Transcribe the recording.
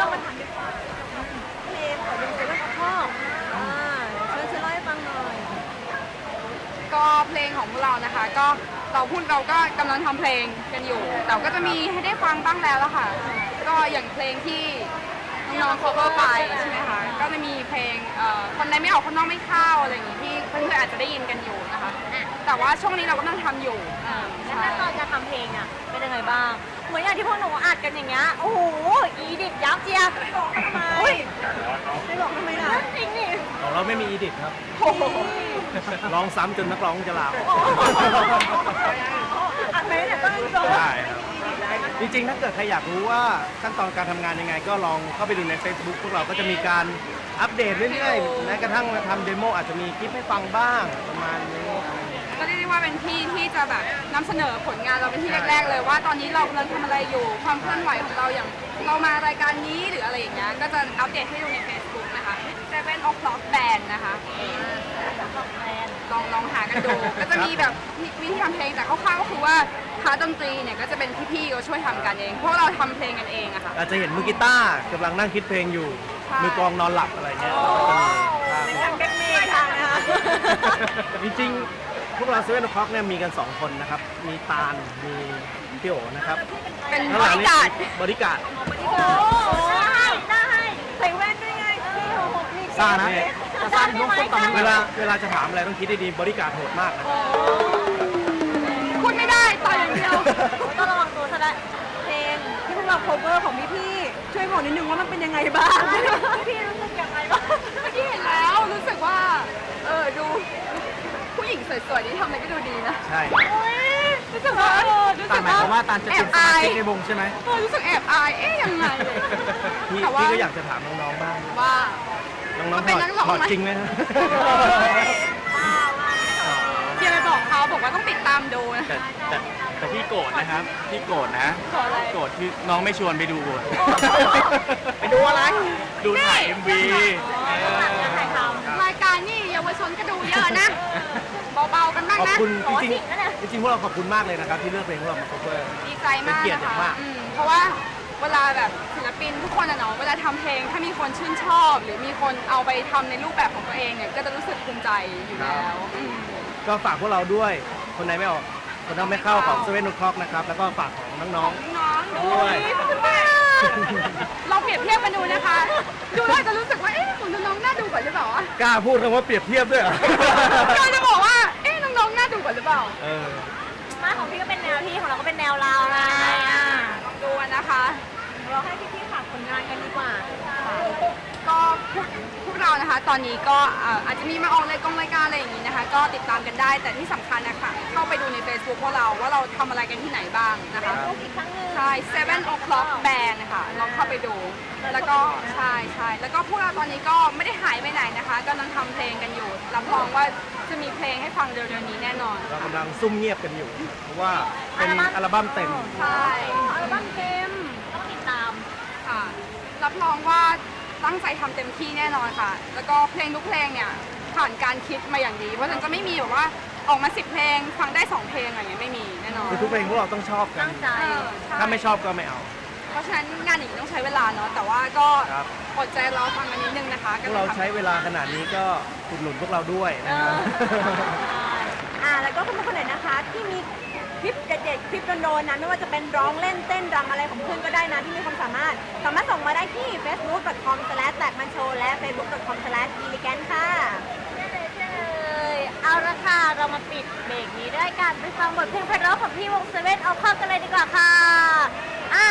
เรามาถามดีกว่าเพลงของวงเซเว่นนอกคออ่าเชิญเชิญเล่าให้ฟังหน่อย ก็เพลงของพวกเรานะคะ ก็เราพูดเราก็กำลังทำเพลงกันอยู่ แต่ก็จะมีให้ได้ฟังบ้างแล้วละค่ะ ก็อย่างเพลงที่น้องๆ cover ไปใช่ไหมคะ ก็จะมีเพลงเอ่อคนในไม่ออกคนนอกไม่เข้าอะไรอย่างงี้ที่เพื่อนๆอาจจะได้ยินกันอยู่นะคะ แต่ว่าช่วงนี้เรากำลังทำอยู่แล้วขั้นตอนการทำเพลงอะเป็นยังไงบ้าง เหมือนอย่างที่พวกหนูอัดกันอย่างเงี้ย โอ้โห อีดิบยับเจียบบอกทำไมไม่บอกทำไมล่ะจริงนี่ของเราไม่มีอีดิทครับร้องซ้ำจนนักร้องจะลาออกอัดไหมเนี่ยต้องโดนได้ครับจริงๆ ถ้าเกิดใครอยากรู้ว่าขั้นตอนการทำงานยังไง ก็ลองเข้าไปดูใน Facebook พวกเราก็จะมีการอัปเดตเรื่อยๆแม้กระทั่งมาทำเดโมอาจจะมีคลิปให้ฟังบ้างประมาณนี้ อะไรอย่างเงี้ยก็เรียกได้ว่าเป็นที่ที่จะแบบนำเสนอผลงานเราเป็นที่แรกๆ เลยว่าตอนนี้เรากำลังทำอะไรอยู่ ความเคลื่อนไหวของเราอย่างเรามารายการนี้หรืออะไรอย่างเงี้ยก็จะอัปเดตให้ดูใน Facebook นะคะ7 o'clock band นะคะลองลองหากันดู ก็จะมีแบบวิธีทำเพลงแต่คร่าวๆก็คือว่าพาร์ทดนตรีเนี่ยก็จะเป็นพี่ๆเขาช่วยทำกันเองพวกเราทำเพลงกันเองอะค่ะ อาจจะเห็นมือกีตาร์กำลังนั่งคิดเพลงอยู่ ใช่ มือกลองนอนหลับอะไรเงี้ยก็จะมีบ้างเป็นทางเทคนิคทางนะคะ จริงๆ พวกเราเซเว่นคอกเนี่ยมีกัน 2 คนนะครับ มีตาล มีพี่โอนะครับเป็นข้างบหลังรินี่การดบริการดโอ้ได้ได้ใส่แว่นด้วยไงพี่โอ้โหนี่ซ่านะซ่าได้ไหมซ่าเวลาเวลาจะถามอะไรต้องคิดดีๆบริการดโหดมากนะพูดไม่ได้ต่อยอย่างเดียวต้องระวังตัวซะและเพลงที่พวกเรา cover ของพี่พี่ๆช่วยบอกนิดนึงว่ามันเป็นยังไงบ้างพี่รู้สึกยังไงบ้างเมื่อกี้เห็นแล้วรู้สึกว่าเออดูผู้หญิง สวยๆนี่ทำอะไรก็ดูดีนะใช่รู้สึกว่าเออรู้สึกว่าแอบอายในวงใช่ไหมเออรู้สึกแอบอายเอ๊ยยังไงเลยพี่แต่ว่าพี่ก็อยากจะถามน้องๆบ้าง ว่า น้องมาๆเป็นถอดนักร้องถอดไหมจริงไหมฮะเพียงไปบอกเขาบอกว่าต้องติดตามดูนะแต่แต่แต่พี่โกรธนะครับ พี่โกรธนะ ขออะไร โกรธที่น้องไม่ชวนไปดู ไปดูอะไร ดูถ่าย MV รายการนี่เยาวชนก็ดูเยอะนะ เบาๆกันบ้างขอบนะคุณจริงๆจริงๆพวกเราขอบคุณมากเลยนะครับที่เลือกเพลงพวกเรามา cover ดีใจมากเป็นเกียรตินะอย่างคะมากอืมเพราะว่าเวลาแบบศิลปินทุกคนอะเนาะ เวลาทำเพลงถ้ามีคนชื่นชอบ หรือมีคนเอาไปทำในรูปแบบของตัวเองเนี่ย ก็จะรู้สึกภูมิใจอยู่แล้วอืม ก็ฝากพวกเราด้วย คนไหนไม่ออก คนนอกไม่เข้าของเซเว่นนุคอกนะครับ แล้วก็ฝากของน้องน้องๆด้วยด้วยขอบคุณมากลองเปรียบเทียบกันดูนะคะ ดูแล้วจะรู้สึกว่า เอ๊ะของน้องๆน่าดูกว่าหรือเปล่าอะๆ กล้าพูดคำว่าเปรียบเทียบด้วยเหรอ ก็จะบอกว่า เอ๊ะ น้องๆน่าดูกว่าหรือเปล่าเออมาของพี่ก็เป็นแนวพี่ของเราก็เป็นแนวเราไงอะลองดูอะนะคะ เราให้พี่ๆฝากผลงานกันดีกว่า ก็พวกพวกเรานะคะ ตอนนี้ก็เอ่ออาจจะมีมาออกรายกองรายการอะไรอย่างนี้นะคะ ก็ติดตามกันได้แต่ที่สำคัญนะคะเข้าไปดูใน Facebook พวกเราว่าเราทำอะไรกันที่ไหนบ้างนะคะ อีกครั้งหนึงใช่ seven o'clock band นะคะลองเข้าไปดู แล้วก็ใช่ใช่แล้วก็พวกเราตอนนี้ก็ไม่ได้หายไปไหนนะคะกำลังทำเพลงกันอยู่รับรองว่า จะมีเพลงให้ฟังเร็วๆนี้แน่นอนเรากำลังซุ่มเงียบกันอยู่ เพราะว่าเป็นอัลบั้มเต็ม ใช่อัลบั้มเต็มต้องติดตามค่ะ รับรองว่าตั้งใจทำเต็มที่แน่นอนค่ะ แล้วก็เพลงทุกเพลงเนี่ยผ่านการคิดมาอย่างดี เพราะฉะนั้นจะไม่มีแบบว่าออกมาสิบเพลงฟังได้สองเพลงอะไรอย่างเงี้ยไม่มีแน่นอนคือทุกเพลงพวกเราต้องชอบกัน ตั้งใจ เออใช่ ถ้าไม่ชอบก็ไม่เอา เพราะฉะนั้นงานอย่างนี้ต้องใช้เวลาเนาะแต่ว่าก็ครับ อดใจรอฟังกันนิดนึงนะคะพวกเราใช้เวลาขนาดนี้ก็อุดหนุนพวกเราด้วยนะครับอ่าแล้วก็คุณผู้ชมคนไหนนะคะ ที่มีคลิปเด็ดๆคลิปโดนๆนะไม่ว่าจะเป็นร้องเล่นเต้นรำอะไรของเพื่อนก็ได้นะที่มีความสามารถ สามารถส่งมาได้ที่ facebook.com s l a s h แตกมันโชว์และ facebook.com s l a s h ดีลิแกนค่ะเลยเอาละค่ะ เรามาปิดเบรกนี้ด้วยการไปฟังบทเพลงไพเราะของพี่วงเซเว่นเอาเข้ากันเลยดีกว่าค่ะ อะ